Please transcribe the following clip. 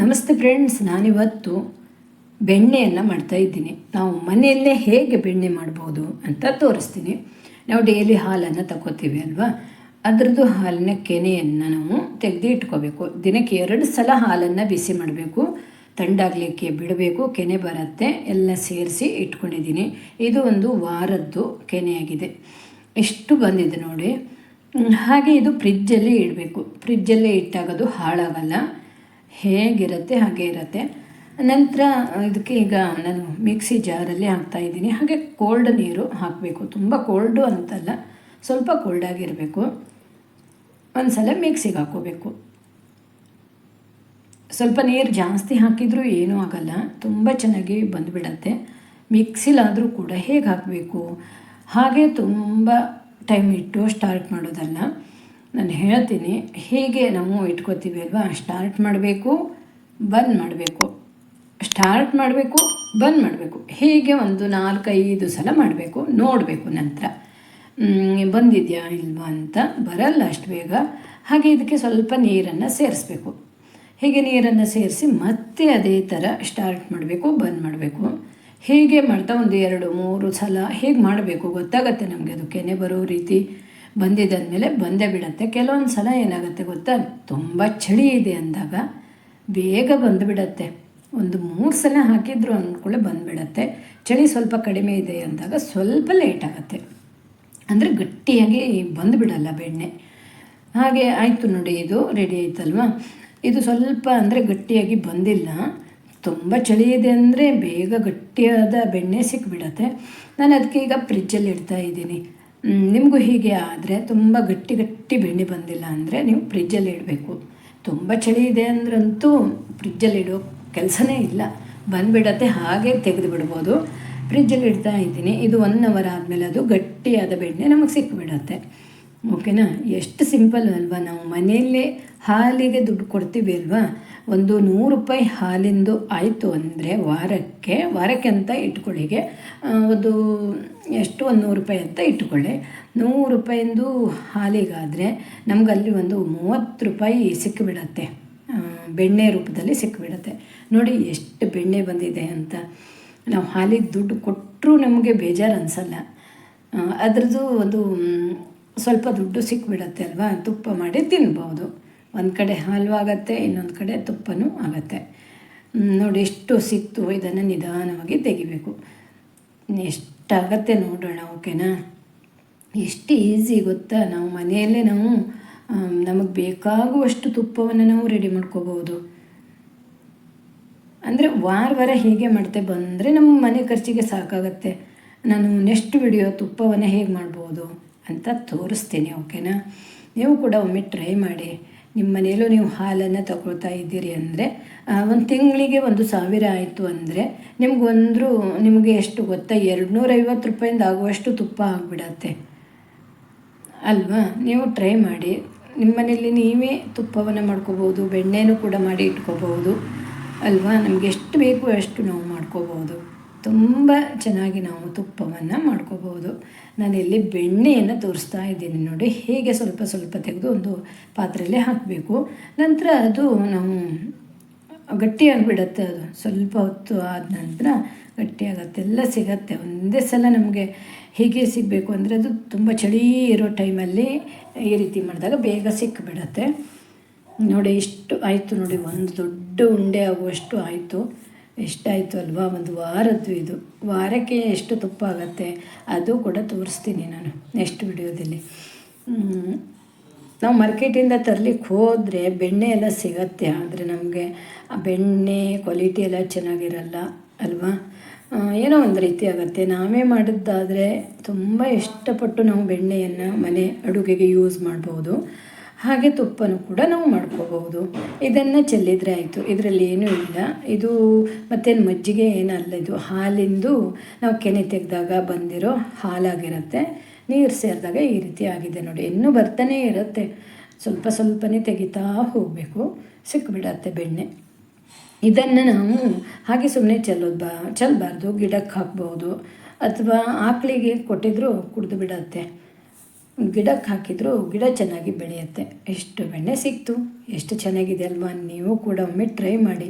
ನಮಸ್ತೆ ಫ್ರೆಂಡ್ಸ್ ನಾನಿವತ್ತು ಬೆಣ್ಣೆಯನ್ನು ಮಾಡ್ತಾ ಇದ್ದೀನಿ. ನಾವು ಮನೆಯಲ್ಲೇ ಹೇಗೆ ಬೆಣ್ಣೆ ಮಾಡ್ಬೋದು ಅಂತ ತೋರಿಸ್ತೀನಿ. ನಾವು ಡೈಲಿ ಹಾಲನ್ನು ತಗೋತೀವಿ ಅಲ್ವಾ? ಅದರದ್ದು ಹಾಲಿನ ಕೆನೆಯನ್ನು ನಾವು ತೆಗೆದು ಇಟ್ಕೋಬೇಕು. ದಿನಕ್ಕೆ ಎರಡು ಸಲ ಹಾಲನ್ನು ಬಿಸಿ ಮಾಡಬೇಕು. ತಂಡಾಗಲಿಕ್ಕೆ ಬಿಡಬೇಕು, ಕೆನೆ ಬರುತ್ತೆ, ಎಲ್ಲ ಸೇರಿಸಿ ಇಟ್ಕೊಂಡಿದ್ದೀನಿ. ಇದು ಒಂದು ವಾರದ್ದು ಕೆನೆಯಾಗಿದೆ. ಎಷ್ಟು ಬಂದಿದೆ ನೋಡಿ. ಹಾಗೆ ಇದು ಫ್ರಿಜ್ಜಲ್ಲಿ ಇಡಬೇಕು. ಫ್ರಿಜ್ಜಲ್ಲೇ ಇಟ್ಟಾಗ ಅದು ಹಾಳಾಗಲ್ಲ. ಹೇಗಿರುತ್ತೆ, ಹಾಗೆ ಇರುತ್ತೆ. ನಂತರ ಇದಕ್ಕೆ ಈಗ ನಾನು ಮಿಕ್ಸಿ ಜಾರಲ್ಲಿ ಹಾಕ್ತಾ ಇದ್ದೀನಿ. ಹಾಗೆ ಕೋಲ್ಡ್ ನೀರು ಹಾಕಬೇಕು. ತುಂಬ ಕೋಲ್ಡು ಅಂತಲ್ಲ, ಸ್ವಲ್ಪ ಕೋಲ್ಡ್ ಆಗಿರಬೇಕು. ಒಂದು ಸಲ ಮಿಕ್ಸಿಗೆ ಹಾಕೋಬೇಕು ಸ್ವಲ್ಪ ನೀರು ಜಾಸ್ತಿ ಹಾಕಿದರೂ ಏನೂ ಆಗಲ್ಲ. ತುಂಬ ಚೆನ್ನಾಗಿ ಬಂದುಬಿಡತ್ತೆ. ಮಿಕ್ಸಿಲಾದರೂ ಕೂಡ ಹೇಗೆ ಹಾಕಬೇಕು? ಹಾಗೆ ತುಂಬ ಟೈಮ್ ಇಟ್ಟು ಸ್ಟಾರ್ಟ್ ಮಾಡೋದಲ್ಲ. ನಾನು ಹೇಳ್ತೀನಿ, ಹೀಗೆ ನಾವು ಇಟ್ಕೋತೀವಿ ಅಲ್ವಾ? ಸ್ಟಾರ್ಟ್ ಮಾಡಬೇಕು, ಬಂದ್ ಮಾಡಬೇಕು. ಸ್ಟಾರ್ಟ್ ಮಾಡಬೇಕು, ಬಂದ್ ಮಾಡಬೇಕು. ಹೀಗೆ ಒಂದು ನಾಲ್ಕೈದು ಸಲ ಮಾಡಬೇಕು, ನೋಡಬೇಕು ನಂತರ. ಬಂದಿದೆಯಾ ಇಲ್ವಾ ಅಂತ ಬರಲ್ಲ ಅಷ್ಟು ಬೇಗ. ಹಾಗೆ ಇದಕ್ಕೆ ಸ್ವಲ್ಪ ನೀರನ್ನು ಸೇರಿಸ್ಬೇಕು. ಹೀಗೆ ನೀರನ್ನು ಸೇರಿಸಿ ಮತ್ತೆ ಅದೇ ಥರ ಸ್ಟಾರ್ಟ್ ಮಾಡಬೇಕು, ಬಂದ್ ಮಾಡಬೇಕು. ಹೀಗೆ ಮಾಡ್ತಾ ಒಂದು ಎರಡು ಮೂರು ಸಲ ಹೇಗೆ ಮಾಡಬೇಕು. ಗೊತ್ತಾಗತ್ತೆ ನಮಗೆ ಅದು ಕೆನೆ ಬರೋ ರೀತಿ. ಬಂದಿದೆ ಅಂದಮೇಲೆ ಬಂದೇ ಬಿಡತ್ತೆ. ಕೆಲವೊಂದು ಸಲ ಏನಾಗುತ್ತೆ ಗೊತ್ತಾ? ತುಂಬ ಚಳಿ ಇದೆ ಅಂದಾಗ ಬೇಗ ಬಂದುಬಿಡತ್ತೆ. ಒಂದು ಮೂರು ಸಲ ಹಾಕಿದ್ರು ಅಂದ್ಕೊಳ್ಳೆ ಬಂದುಬಿಡತ್ತೆ. ಚಳಿ ಸ್ವಲ್ಪ ಕಡಿಮೆ ಇದೆ ಅಂದಾಗ ಸ್ವಲ್ಪ ಲೇಟ್ ಆಗುತ್ತೆ. ಅಂದರೆ ಗಟ್ಟಿಯಾಗಿ ಬಂದುಬಿಡಲ್ಲ ಬೆಣ್ಣೆ. ಹಾಗೆ ಆಯಿತು ನೋಡಿ, ಇದು ರೆಡಿ ಆಯ್ತಲ್ವಾ? ಇದು ಸ್ವಲ್ಪ ಅಂದರೆ ಗಟ್ಟಿಯಾಗಿ ಬಂದಿಲ್ಲ. ತುಂಬ ಚಳಿ ಇದೆ ಅಂದರೆ ಬೇಗ ಗಟ್ಟಿಯಾದ ಬೆಣ್ಣೆ ಸಿಕ್ಬಿಡತ್ತೆ. ನಾನು ಅದಕ್ಕೆ ಈಗ ಫ್ರಿಜ್ಜಲ್ಲಿ ಇಡ್ತಾ ಇದ್ದೀನಿ. ನಿಮಗೂ ಹೀಗೆ ಆದರೆ ತುಂಬ ಗಟ್ಟಿ ಗಟ್ಟಿ ಬೆಣ್ಣೆ ಬಂದಿಲ್ಲ ಅಂದರೆ ನೀವು ಫ್ರಿಜ್ಜಲ್ಲಿ ಇಡಬೇಕು. ತುಂಬ ಚಳಿ ಇದೆ ಅಂದ್ರಂತೂ ಫ್ರಿಜ್ಜಲ್ಲಿ ಇಡೋ ಕೆಲಸನೇ ಇಲ್ಲ. ಬಂದುಬಿಡತ್ತೆ, ಹಾಗೆ ತೆಗೆದು ಬಿಡ್ಬೋದು. ಫ್ರಿಜ್ಜಲ್ಲಿ ಇಡ್ತಾ ಇದ್ದೀನಿ. ಇದು ಒನ್ ಅವರ್ ಆದಮೇಲೆ ಅದು ಗಟ್ಟಿಯಾದ ಬೆಣ್ಣೆ ನಮಗೆ ಸಿಕ್ಬಿಡತ್ತೆ. ಓಕೆನಾ? ಎಷ್ಟು ಸಿಂಪಲ್ ಅಲ್ವಾ? ನಾವು ಮನೆಯಲ್ಲೇ ಹಾಲಿಗೆ ದುಡ್ಡು ಕೊಡ್ತೀವಿ ಅಲ್ವಾ? ಒಂದು ನೂರು ರೂಪಾಯಿ ಹಾಲಿಂದು ಆಯಿತು ಅಂದರೆ ವಾರಕ್ಕೆ ವಾರಕ್ಕೆ ಅಂತ ಇಟ್ಕೊಳ್ಳಿಗೆ ಒಂದು ಎಷ್ಟು? ಒಂದು ನೂರು ರೂಪಾಯಿ ಅಂತ ಇಟ್ಕೊಳ್ಳಿ. ನೂರು ರೂಪಾಯಿಂದು ಹಾಲಿಗಾದರೆ ನಮಗಲ್ಲಿ ಒಂದು ಮೂವತ್ತು ರೂಪಾಯಿ ಸಿಕ್ಕಿಬಿಡತ್ತೆ ಬೆಣ್ಣೆ ರೂಪದಲ್ಲಿ ಸಿಕ್ಕಿಬಿಡತ್ತೆ ನೋಡಿ ಎಷ್ಟು ಬೆಣ್ಣೆ ಬಂದಿದೆ ಅಂತ. ನಾವು ಹಾಲಿಗೆ ದುಡ್ಡು ಕೊಟ್ಟರೂ ನಮಗೆ ಬೇಜಾರು ಅನಿಸಲ್ಲ. ಅದರದ್ದು ಒಂದು ಸ್ವಲ್ಪ ದುಡ್ಡು ಸಿಕ್ಬಿಡತ್ತೆ ಅಲ್ವಾ? ತುಪ್ಪ ಮಾಡಿ ತಿನ್ಬೋದು. ಒಂದು ಕಡೆ ಹಾಲು ಆಗತ್ತೆ ಇನ್ನೊಂದು ಕಡೆ ತುಪ್ಪನೂ ಆಗತ್ತೆ. ನೋಡಿ ಎಷ್ಟು ಸಿಕ್ತು ಇದನ್ನು ನಿಧಾನವಾಗಿ ತೆಗಿಬೇಕು. ಎಷ್ಟಾಗತ್ತೆ ನೋಡೋಣ, ಓಕೆನಾ? ಎಷ್ಟು ಈಸಿ ಗೊತ್ತಾ? ನಾವು ಮನೆಯಲ್ಲೇ ನಾವು ನಮಗೆ ಬೇಕಾಗುವಷ್ಟು ತುಪ್ಪವನ್ನು ನಾವು ರೆಡಿ ಮಾಡ್ಕೋಬೋದು ಅಂದರೆ ವಾರ ವಾರ ಹೀಗೆ ಮಾಡ್ತೆ ಬಂದರೆ ನಮ್ಮ ಮನೆ ಖರ್ಚಿಗೆ ಸಾಕಾಗತ್ತೆ. ನಾನು ನೆಕ್ಸ್ಟ್ ವಿಡಿಯೋ ತುಪ್ಪವನ್ನು ಹೇಗೆ ಮಾಡ್ಬೋದು? ಅಂತ ತೋರಿಸ್ತೀನಿ, ಓಕೆನಾ? ನೀವು ಕೂಡ ಒಮ್ಮೆ ಟ್ರೈ ಮಾಡಿ. ನಿಮ್ಮ ಮನೆಯಲ್ಲೂ ನೀವು ಹಾಲನ್ನು ತಗೊಳ್ತಾ ಇದ್ದೀರಿ ಅಂದರೆ ಒಂದು ತಿಂಗಳಿಗೆ ಒಂದು ಸಾವಿರ ಆಯಿತು ಅಂದರೆ ನಿಮಗೊಂದ್ರು ನಿಮಗೆ ಎಷ್ಟು ಗೊತ್ತಾ? ಎರಡು ನೂರೈವತ್ತು ರೂಪಾಯಿಂದ ಆಗುವಷ್ಟು ತುಪ್ಪ ಆಗಿಬಿಡತ್ತೆ. ಅಲ್ವಾ? ನೀವು ಟ್ರೈ ಮಾಡಿ. ನಿಮ್ಮ ಮನೆಯಲ್ಲಿ ನೀವೇ ತುಪ್ಪವನ್ನು ಮಾಡ್ಕೋಬೋದು ಬೆಣ್ಣೆನೂ ಕೂಡ ಮಾಡಿ ಇಟ್ಕೋಬೋದು ಅಲ್ವಾ? ನಮಗೆ ಎಷ್ಟು ಬೇಕು ಅಷ್ಟು ನಾವು ಮಾಡ್ಕೋಬೋದು ತುಂಬ ಚೆನ್ನಾಗಿ ನಾವು ತುಪ್ಪವನ್ನು ಮಾಡ್ಕೋಬೋದು. ಇಲ್ಲಿ ಬೆಣ್ಣೆಯನ್ನು ತೋರಿಸ್ತಾ ಇದ್ದೀನಿ ನೋಡಿ, ಹೇಗೆ ಸ್ವಲ್ಪ ಸ್ವಲ್ಪ ತೆಗೆದು ಒಂದು ಪಾತ್ರೆಯಲ್ಲಿ ಹಾಕಬೇಕು. ನಂತರ ಅದು ನಾವು ಗಟ್ಟಿಯಾಗಿಬಿಡತ್ತೆ ಅದು. ಸ್ವಲ್ಪ ಹೊತ್ತು ಆದ ನಂತರ ಗಟ್ಟಿಯಾಗತ್ತೆ. ಎಲ್ಲ ಸಿಗತ್ತೆ. ಒಂದೇ ಸಲ ನಮಗೆ ಹೀಗೆ ಸಿಗಬೇಕು ಅಂದರೆ ಅದು ತುಂಬ ಚಳಿ ಇರೋ ಟೈಮಲ್ಲಿ ಈ ರೀತಿ ಮಾಡಿದಾಗ ಬೇಗ ಸಿಕ್ಕಿಬಿಡತ್ತೆ ನೋಡಿ, ಇಷ್ಟು ಆಯಿತು ನೋಡಿ. ಒಂದು ದೊಡ್ಡ ಉಂಡೆ ಆಗುವಷ್ಟು ಆಯಿತು. ಎಷ್ಟಾಯಿತು ಅಲ್ವಾ? ಒಂದು ವಾರದ್ದು ಇದು. ವಾರಕ್ಕೆ ಎಷ್ಟು ತುಪ್ಪ ಆಗುತ್ತೆ ಅದು ಕೂಡ ತೋರಿಸ್ತೀನಿ ನಾನು ನೆಕ್ಸ್ಟ್ ವಿಡಿಯೋದಲ್ಲಿ. ನಾವು ಮಾರ್ಕೆಟಿಂದ ತರಲಿಕ್ಕೆ ಹೋದರೆ ಬೆಣ್ಣೆ ಎಲ್ಲ ಸಿಗತ್ತೆ, ಆದರೆ ನಮಗೆ ಆ ಬೆಣ್ಣೆ ಕ್ವಾಲಿಟಿ ಎಲ್ಲ ಚೆನ್ನಾಗಿರಲ್ಲ ಅಲ್ವಾ? ಏನೋ ಒಂದು ರೀತಿ ಆಗುತ್ತೆ. ನಾವೇ ಮಾಡಿದ್ದಾದರೆ ತುಂಬ ಇಷ್ಟಪಟ್ಟು ನಾವು ಬೆಣ್ಣೆಯನ್ನು ಮನೆ ಅಡುಗೆಗೆ ಯೂಸ್ ಮಾಡ್ಬೋದು. ಹಾಗೆ ತುಪ್ಪನೂ ಕೂಡ ನಾವು ಮಾಡ್ಕೋಬಹುದು. ಇದನ್ನು ಚೆಲ್ಲಿದರೆ ಆಯಿತು. ಇದರಲ್ಲಿ ಏನೂ ಇಲ್ಲ. ಇದು ಮತ್ತೇನು ಮಜ್ಜಿಗೆ ಏನಲ್ಲ, ಇದು ಹಾಲಿಂದು ನಾವು ಕೆನೆ ತೆಗೆದಾಗ ಬಂದಿರೋ ಹಾಲಾಗಿರುತ್ತೆ. ನೀರು ಸೇರಿದಾಗ ಈ ರೀತಿ ಆಗಿದೆ ನೋಡಿ. ಇನ್ನೂ ಬರ್ತಾನೆ ಇರುತ್ತೆ. ಸ್ವಲ್ಪ ಸ್ವಲ್ಪನೇ ತೆಗಿತಾ ಹೋಗಬೇಕು. ಸಿಕ್ಬಿಡತ್ತೆ ಬೆಣ್ಣೆ. ಇದನ್ನು ನಾವು ಹಾಗೆ ಸುಮ್ಮನೆ ಚೆಲ್ಲೋದು ಬಾ ಚೆಲ್ಲಬಾರ್ದು ಗಿಡಕ್ಕೆ ಹಾಕ್ಬೋದು. ಅಥವಾ ಆಕಳಿಗೆ ಕೊಟ್ಟಿದ್ರು ಕುಡಿದು ಬಿಡತ್ತೆ. ಗಿಡಕ್ಕೆ ಹಾಕಿದರೂ ಗಿಡ ಚೆನ್ನಾಗಿ ಬೆಳೆಯುತ್ತೆ. ಎಷ್ಟು ಬೆಣ್ಣೆ ಸಿಕ್ತು? ಎಷ್ಟು ಚೆನ್ನಾಗಿದೆ ಅಲ್ವಾ? ನೀವು ಕೂಡ ಒಮ್ಮೆ ಟ್ರೈ ಮಾಡಿ.